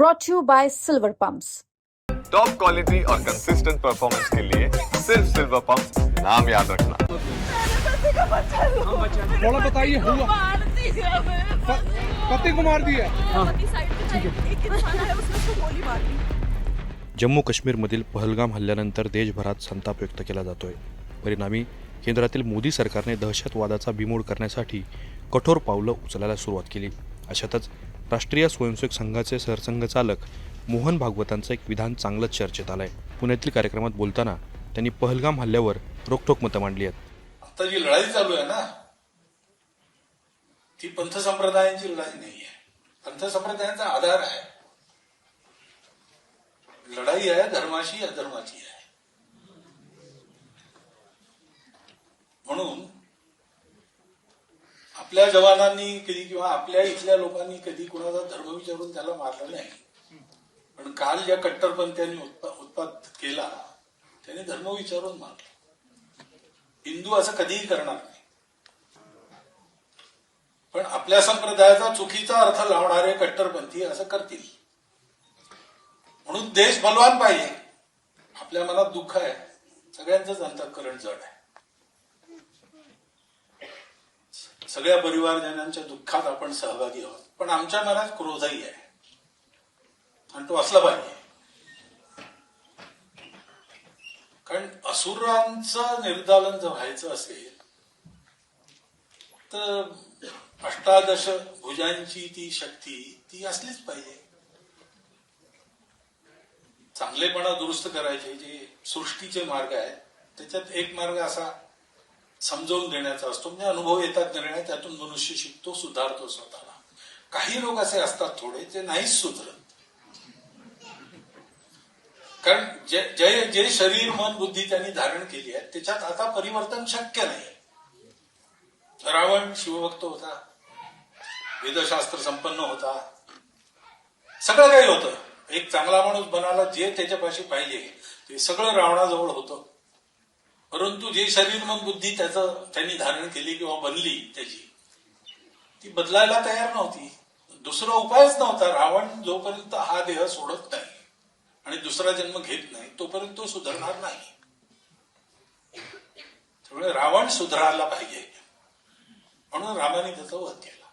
brought to you by Silver Pumps. Top quality और consistent performance के लिए सिर्फ सिल्वर पंप नाम याद रखना। थोड़ा बताइए हुआ। पति को मार दिया। जम्मू काश्मीरमधील पहलगाम हल्ल्यानंतर देशभरात संताप व्यक्त केला जातोय. परिणामी केंद्रातील मोदी सरकारने दहशतवादाचा बिमोड करण्यासाठी कठोर पावलं उचलायला सुरुवात केली. अशातच राष्ट्रीय स्वयंसेवक संघाचे सरसंघचालक मोहन भागवतांचं एक विधान चांगलंच चर्चेत आलंय. पुण्यातील कार्यक्रमात बोलताना त्यांनी पहलगाम हल्ल्यावर रोखठोक मतं मांडली आहेत. आता जी लढाई चालू आहे ना ती पंथ संप्रदायांची लढाई नाही आहे. पंथ संप्रदायांचा आधार आहे. लढाई आहे धर्माशी अधर्माची आहे. म्हणून आपल्या जवानांनी कधी किंवा आपल्या इथल्या लोकांनी कधी कुणाचा धर्म विचारून त्याला मारलं नाही. पण काल ज्या कट्टरपंथ्यांनी उत्पा- उत्पात केला त्याने धर्म विचारून मारला. हिंदू असं कधीही करणार नाही. पण आपल्या संप्रदायाचा चुकीचा अर्थ लावणारे कट्टरपंथी असं करतील. म्हणून देश बलवान पाहिजे. आपल्या मनात दुःख आहे. सगळ्यांचंच अंतःकरण जड आहे. सगळ्या परिवारजनांच्या दुःखात आपण सहभागी आहोत. पण आमच्या मनात क्रोधही आहे. आणि तो असला पाहिजे. कारण असुरांचं निर्दालन जर व्हायचं असेल तर अष्टादश भुजांची ती शक्ती ती असलीच पाहिजे. चांगलेपणा दुरुस्त करायचे जे सृष्टीचे मार्ग आहेत त्याच्यात एक मार्ग असा समजावून देण्याचा असतो. म्हणजे अनुभव येतात निर्णय त्यातून मनुष्य शिकतो सुधारतो स्वतःला. काही लोक असे असतात थोडे ते नाहीच सुधरत. कारण जे जे जे शरीर मन बुद्धी त्यांनी धारण केली आहे त्याच्यात आता परिवर्तन शक्य नाही. रावण शिवभक्त होता. वेदशास्त्र संपन्न होता. सगळं काही होतं. एक चांगला माणूस बनाला जे त्याच्यापाशी पाहिजे ते सगळं रावणाजवळ होतं. परंतु जे शरीर मन बुद्धी त्याचं त्यांनी धारण केली किंवा बनली त्याची ती बदलायला तयार नव्हती. दुसरा उपायच नव्हता. रावण जोपर्यंत हा देह सोडत नाही आणि दुसरा जन्म घेत नाही तोपर्यंत तो सुधारणार नाही. त्यामुळे रावण सुधारायला पाहिजे. म्हणून रामाने त्याचा वध केला.